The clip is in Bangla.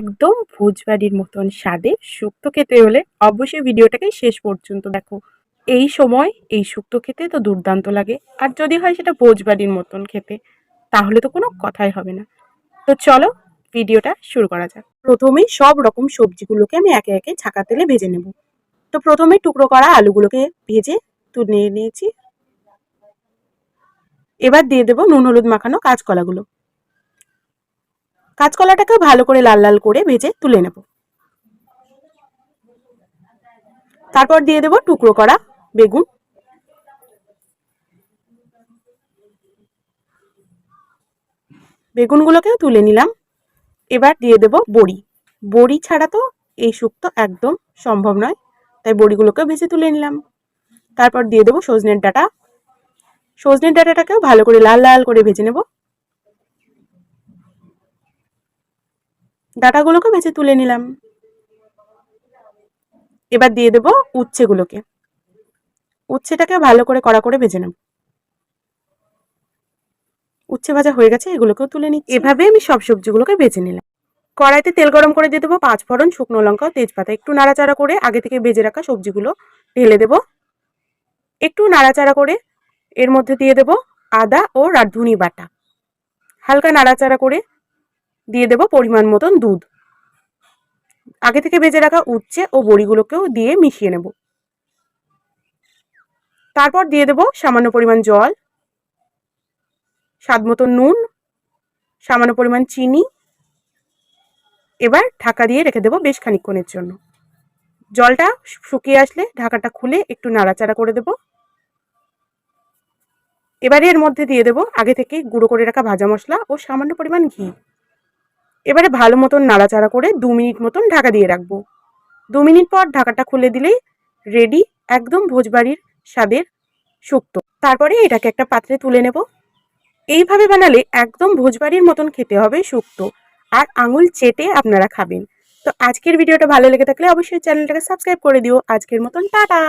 একদম ভোজবাড়ির মতন স্বাদে শুক্তো খেতে হলে অবশ্যই ভিডিওটাকে শেষ পর্যন্ত দেখো। এই সময় এই শুক্তো খেতে তো দুর্দান্ত লাগে। আর যদি হয় সেটা ভোজবাড়ির মতন খেতে, তাহলে তো কোনো কথাই হবে না। তো চলো ভিডিওটা শুরু করা যাক। প্রথমেই সব রকম সবজিগুলোকে আমি একে একে ছাকা তেলে ভেজে নেব। তো প্রথমে টুকরো করা আলুগুলোকে ভেজে তুলে নিয়েছি। এবার দিয়ে দেবো নুন, হলুদ মাখানো কাঁচকলাগুলো। কাঁচকলাটাকে ভালো করে লাল লাল করে ভেজে তুলে নেব। তারপর দিয়ে দেব টুকরো করা বেগুন। বেগুনগুলোকেও তুলে নিলাম। এবার দিয়ে দেব বড়ি। বড়ি ছাড়া তো এই শুক্তো একদম সম্ভব নয়, তাই বড়িগুলোকেও ভেজে তুলে নিলাম। তারপর দিয়ে দেবো সজনের ডাটা। সজনের ডাটাটাকেও ভালো করে লাল লাল করে ভেজে নেব। ডাটাগুলোকে ভেজে তুলে নিলাম। এবার দিয়ে দেব উচ্ছেগুলোকে। উচ্ছেটাকে ভালো করে কড়া করে ভেজে নেব। উচ্ছে ভাজা হয়ে গেছে, এগুলোকেও তুলে নিচ্ছি। এভাবে আমি সব সবজিগুলোকে ভেজে নিলাম। কড়াইতে তেল গরম করে দিয়ে দেবো পাঁচ ফোড়ন শুকনো লঙ্কা তেজপাতা। একটু নাড়াচাড়া করে আগে থেকে ভেজে রাখা সবজিগুলো ঢেলে দেব। একটু নাড়াচাড়া করে এর মধ্যে দিয়ে দেব আদা ও রাঁধুনি বাটা। হালকা নাড়াচাড়া করে দিয়ে দেব পরিমাণ মতন দুধ। আগে থেকে ভেজে রাখা উচ্ছে ও বড়িগুলোকেও দিয়ে মিশিয়ে নেব। তারপর দিয়ে দেব সামান্য পরিমাণ জল, স্বাদ মতো নুন, সামান্য পরিমাণ চিনি। এবার ঢাকা দিয়ে রেখে দেবো বেশ খানিক্ষণের জন্য। জলটা শুকিয়ে আসলে ঢাকাটা খুলে একটু নাড়াচাড়া করে দেব। এবারে এর মধ্যে দিয়ে দেব আগে থেকে গুঁড়ো করে রাখা ভাজা মশলা ও সামান্য পরিমাণ ঘি। এবারে ভালো মতন নাড়াচাড়া করে দু মিনিট মতন ঢাকা দিয়ে রাখব। দু মিনিট পর ঢাকাটা খুলে দিলেই রেডি একদম ভোজবাড়ির স্বাদের শুক্তো তারপরে এটাকে একটা পাত্রে তুলে নেব। এইভাবে বানালে একদম ভোজবাড়ির মতন খেতে হবে শুক্ত আর আঙুল চেটে আপনারা খাবেন। তো আজকের ভিডিওটা ভালো লেগে থাকলে অবশ্যই চ্যানেলটাকে সাবস্ক্রাইব করে দিও। আজকের মতন টাটা!